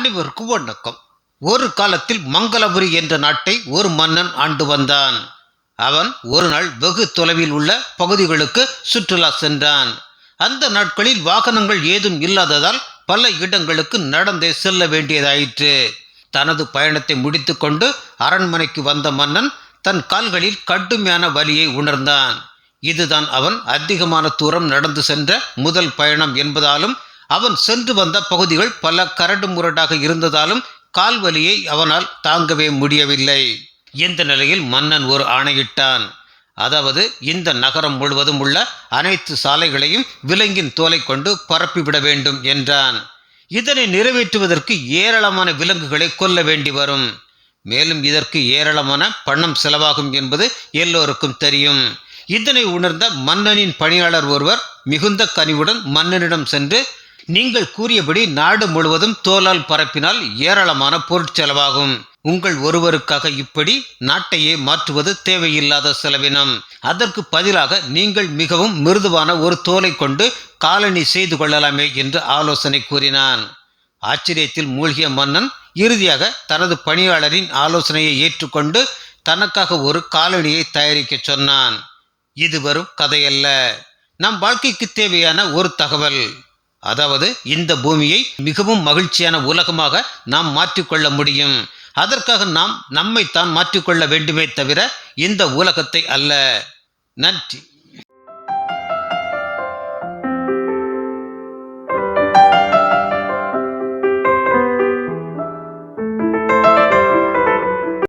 அனைவருக்கும் வணக்கம் ஒரு காலத்தில் மங்களபுரி என்ற நாட்டை ஒரு மன்னன் ஆண்டு வந்தான். அவன் ஒரு நாள் வெகு தொலைவில் உள்ள பகுதிகளுக்கு சுற்றுலா சென்றான். அந்த நாட்களில் வாகனங்கள் ஏதும் இல்லாததால் பல இடங்களுக்கு நடந்தே செல்ல வேண்டியதாயிற்று. தனது பயணத்தை முடித்துக்கொண்டு அரண்மனைக்கு வந்த மன்னன் தன் கால்களில் கடுமையான வலியை உணர்ந்தான். இதுதான் அவன் அதிகமான தூரம் நடந்து சென்ற முதல் பயணம் என்பதாலும் அவன் சென்று வந்த பகுதிகள் பல கரடு முரடாக இருந்ததாலும் கால்வலியை அவனால் தாங்கவே முடியவில்லை. இந்த நிலையில் மன்னன் ஒரு ஆணையிட்டான். அதாவது இந்த நகரம் முழுவதும் உள்ள அனைத்து சாலைகளையும் விலங்கின் தோலை கொண்டு பரப்பிவிட வேண்டும் என்றான். இதனை நிறைவேற்றுவதற்கு ஏராளமான விலங்குகளை கொல்ல வேண்டி வரும். மேலும் இதற்கு ஏராளமான பணம் செலவாகும் என்பது எல்லோருக்கும் தெரியும். இதனை உணர்ந்த மன்னனின் பணியாளர் ஒருவர் மிகுந்த கனிவுடன் மன்னனிடம் சென்று நீங்கள் கூறியபடி நாடு முழுவதும் தோலால் பரப்பினால் ஏராளமான பொருட்செலவாகும் உங்கள் ஒருவருக்காக இப்படி நாட்டையே மாற்றுவது தேவையில்லாத செலவினம். அதற்கு பதிலாக நீங்கள் மிகவும் மிருதுவான ஒரு தோலை கொண்டு காலனி செய்து கொள்ளலாமே என்று ஆலோசனை கூறினான். ஆச்சரியத்தில் மூழ்கிய மன்னன் இறுதியாக தனது பணியாளரின் ஆலோசனையை ஏற்றுக்கொண்டு தனக்காக ஒரு காலனியை தயாரிக்க சொன்னான். இது வரும் கதையல்ல. நம் வாழ்க்கைக்கு தேவையான ஒரு தகவல். அதாவது இந்த பூமியை மிகவும் மகிழ்ச்சியான உலகமாக நாம் மாற்றிக்கொள்ள முடியும். அதற்காக நாம் நம்மைத்தான் மாற்றிக்கொள்ள வேண்டுமே தவிர இந்த உலகத்தை அல்ல. நன்றி.